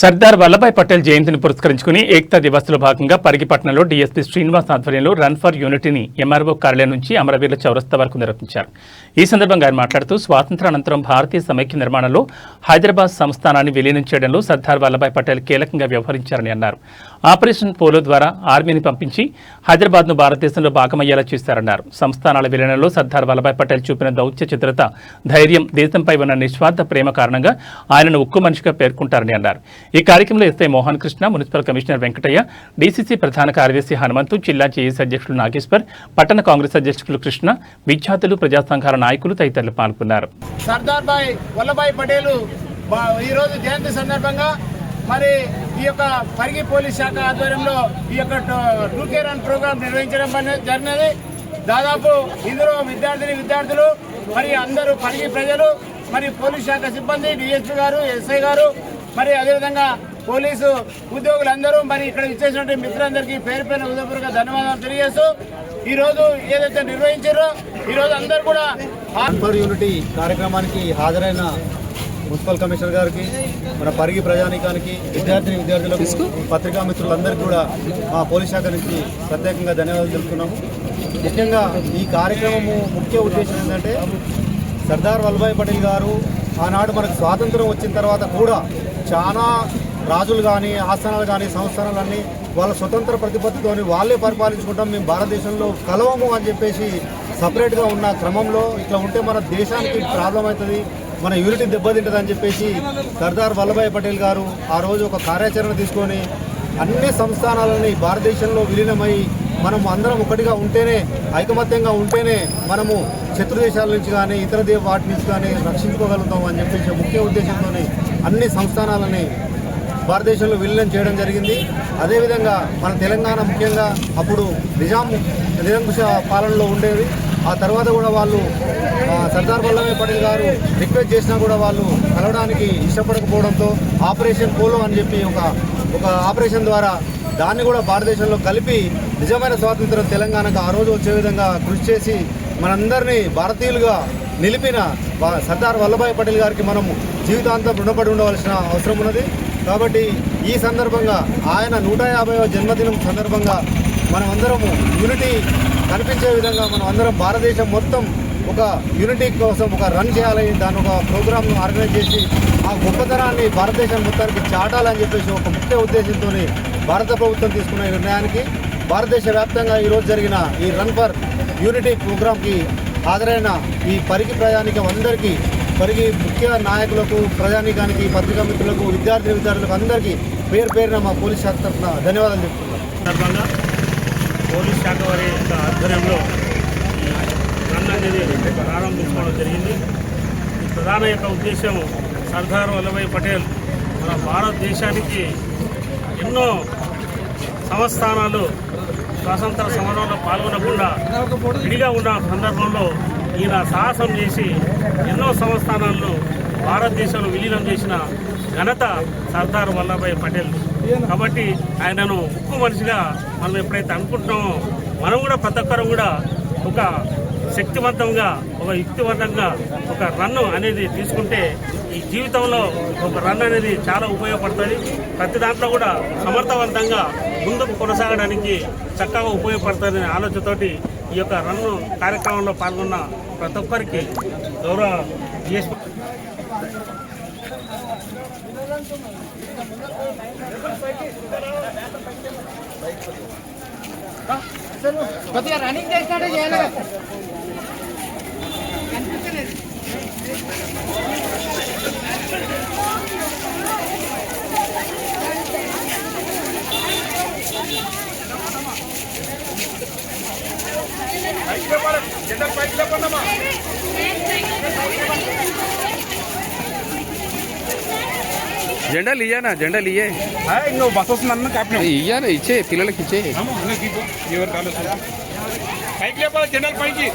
సర్దార్ వల్లభాయ్ పటేల్ జయంతిని పురస్కరించుకుని ఏక్తా దివస్లో భాగంగా పరిగిపట్నంలో డీఎస్పీ శ్రీనివాస్ ఆధ్వర్యంలో రన్ ఫర్ యూనిటీని ఎంఆర్ఓ కార్యాలయం నుంచి అమరవీరుల చౌరస్తా వరకు నిర్వహించారు. ఈ సందర్భంగా ఆయన మాట్లాడుతూ స్వాతంత్రానంతరం భారతీయ సమైక్య నిర్మాణంలో హైదరాబాద్ సంస్థానాన్ని విలీనం చేయడంలో సర్దార్ వల్లభాయ్ పటేల్ కీలకంగా వ్యవహరించారని అన్నారు. ఆపరేషన్ పోలో ద్వారా ఆర్మీని పంపించి హైదరాబాద్ను భారతదేశంలో భాగమయ్యేలా చేశారన్నారు. సంస్థానాల విలీనంలో సర్దార్ వల్లభాయ్ పటేల్ చూపిన దౌత్య చిత్రత ధైర్యం దేశంపై ఉన్న నిస్వార్థ ప్రేమ కారణంగా ఆయనను ఉక్కు మనిషిగా పేర్కొంటారని అన్నారు. ఈ కార్యక్రమంలో SI Mohan Krishna municipal commissioner Venkataiah DCC ప్రధాన కార్యదర్శి హనుమంతు జిల్లా జేఏసీ అధ్యక్షులు నాగేశ్వర్ పట్టణ కాంగ్రెస్ అధ్యక్షులు కృష్ణ విద్యార్థులు ప్రజా సంఘాల నాయకులు తదితరులు పాల్గొన్నారు. సర్దార్ భాయ్ వల్లభాయ్ పటేల్ ఈ ఈరోజు జయంతి సందర్భంగా మరి ఈ యొక్క పరిగి పోలీస్ శాఖ ఆధ్వర్యంలో ఈ యొక్క టూ కేర్ రన్ ప్రోగ్రాం నిర్వహించడం జరిగినది. దాదాపు ఇందులో విద్యార్థిని విద్యార్థులు మరి అందరూ పరిగి ప్రజలు మరి పోలీస్ శాఖ సిబ్బంది డిఎస్పీ గారు ఎస్ఐ గారు మరి అదేవిధంగా పోలీసు ఉద్యోగులందరూ మరి ఇక్కడ ఇచ్చేసినటువంటి మిత్రులందరికీ పేరు పేరు హృదయపూర్వక ధన్యవాదాలు తెలియజేస్తూ ఈ రోజు ఏదైతే నిర్వహించారో ఈ రోజు అందరూ కూడా ఫర్ యూనిటీ కార్యక్రమానికి హాజరైన మున్సిపల్ కమిషనర్ గారికి మన పరిగి ప్రజానీకానికి విద్యార్థిని విద్యార్థులకు పత్రికా మిత్రులందరికీ కూడా మా పోలీస్ శాఖ నుంచి ప్రత్యేకంగా ధన్యవాదాలు తెలుపుతున్నాము ముఖ్యంగా ఈ కార్యక్రమము ముఖ్య ఉద్దేశం ఏంటంటే సర్దార్ వల్లభాయ్ పటేల్ గారు ఆనాడు మనకు స్వాతంత్రం వచ్చిన తర్వాత కూడా చాలా రాజులు కానీ ఆస్థానాలు కానీ సంస్థానాలన్నీ వాళ్ళ స్వతంత్ర ప్రతిపత్తితోని వాళ్ళే పరిపాలించుకుంటాం. మేము భారతదేశంలో కలవము అని చెప్పేసి సపరేట్గా ఉన్న క్రమంలో ఇట్లా ఉంటే మన దేశానికి ప్రాబ్లం అవుతుంది మన యూనిటీ దెబ్బతింటుంది అని చెప్పేసి సర్దార్ వల్లభాయ్ పటేల్ గారు ఆ రోజు ఒక కార్యాచరణ తీసుకొని అన్ని సంస్థానాలని భారతదేశంలో విలీనమై మనం అందరం ఒకటిగా ఉంటేనే ఐకమత్యంగా ఉంటేనే మనము శత్రు దేశాల నుంచి కానీ ఇతర దే వాటి నుంచి కానీ రక్షించుకోగలుగుతాం అని చెప్పేసి ముఖ్య ఉద్దేశంతోనే అన్ని సంస్థానాలని భారతదేశంలో విలీనం చేయడం జరిగింది. అదేవిధంగా మన తెలంగాణ ముఖ్యంగా అప్పుడు నిజాం నిరంకుశ పాలనలో ఉండేవి. ఆ తర్వాత కూడా వాళ్ళు సర్దార్ వల్లభాయ్ పటేల్ గారు రిక్వెస్ట్ చేసినా కూడా వాళ్ళు కలవడానికి ఇష్టపడకపోవడంతో ఆపరేషన్ పోలో అని చెప్పి ఒక ఒక ఆపరేషన్ ద్వారా దాన్ని కూడా భారతదేశంలో కలిపి నిజమైన స్వాతంత్రం తెలంగాణకు ఆ రోజు వచ్చే విధంగా కృషి చేసి మనందరినీ భారతీయులుగా నిలిపిన సర్దార్ వల్లభాయ్ పటేల్ గారికి మనము జీవితాంతం రుణపడి ఉండవలసిన అవసరం ఉన్నది. కాబట్టి ఈ సందర్భంగా ఆయన నూట యాభైవ జన్మదినం సందర్భంగా మనం అందరము యూనిటీ కనిపించే విధంగా మనం అందరం భారతదేశం మొత్తం ఒక యూనిటీ కోసం ఒక రన్ చేయాలని దాని ఒక ప్రోగ్రామ్ను ఆర్గనైజ్ చేసి ఆ గొప్పతనాన్ని భారతదేశం మొత్తానికి చాటాలని చెప్పేసి ఒక ముఖ్య ఉద్దేశంతో భారత ప్రభుత్వం తీసుకున్న నిర్ణయానికి భారతదేశ వ్యాప్తంగా ఈరోజు జరిగిన ఈ రన్ ఫర్ యూనిటీ ప్రోగ్రాంకి హాజరైన ఈ పరిగి ప్రయాణికం అందరికీ పరిగి ముఖ్య నాయకులకు ప్రజానికానికి పత్రికా మిత్రులకు విద్యార్థి విద్యార్థులకు అందరికీ పేరు పేరున మా పోలీస్ శాఖ తరఫున ధన్యవాదాలు చెప్తున్నాం సందర్భంగా పోలీస్ శాఖ వారి యొక్క ఆధ్వర్యంలో రన్ అనేది ప్రారంభించుకోవడం జరిగింది. ఈ ప్రధాన యొక్క ఉద్దేశం సర్దార్ వల్లభాయ్ పటేల్ మన భారతదేశానికి ఎన్నో సంస్థానాలు స్వాతంత్ర సమరంలో పాల్గొనకుండా విడిగా ఉన్న సందర్భంలో ఈయన సాహసం చేసి ఎన్నో సంస్థానాలను భారతదేశంలో విలీనం చేసిన ఘనత సర్దార్ వల్లభాయ్ పటేల్. కాబట్టి ఆయనను ఉక్కు మనిషిగా మనం ఎప్పుడైతే అనుకుంటున్నామో మనం కూడా ప్రతి ఒక్కరు కూడా ఒక శక్తివంతంగా ఒక యుక్తివంతంగా ఒక రన్ను అనేది తీసుకుంటే ఈ జీవితంలో ఒక రన్ అనేది చాలా ఉపయోగపడుతుంది. ప్రతి దాంట్లో కూడా సమర్థవంతంగా ముందుకు కొనసాగడానికి చక్కగా ఉపయోగపడుతుందనే ఆలోచనతోటి ఈ యొక్క రన్ను కార్యక్రమంలో పాల్గొన్న ప్రతి ఒక్కరికి గౌరవ కొద్దిగా రన్నింగ్ చేసినట్టే చేయాలి కనిపించలేదు జెండాలు ఇయ్యానా జెండాలు ఇయ్యే నువ్వు బస్ వస్తుందన్న కాపిన ఇయ్యానా ఇచ్చే పిల్లలకి ఇచ్చే. పైకి లేపాలి జెండాలు పైకి.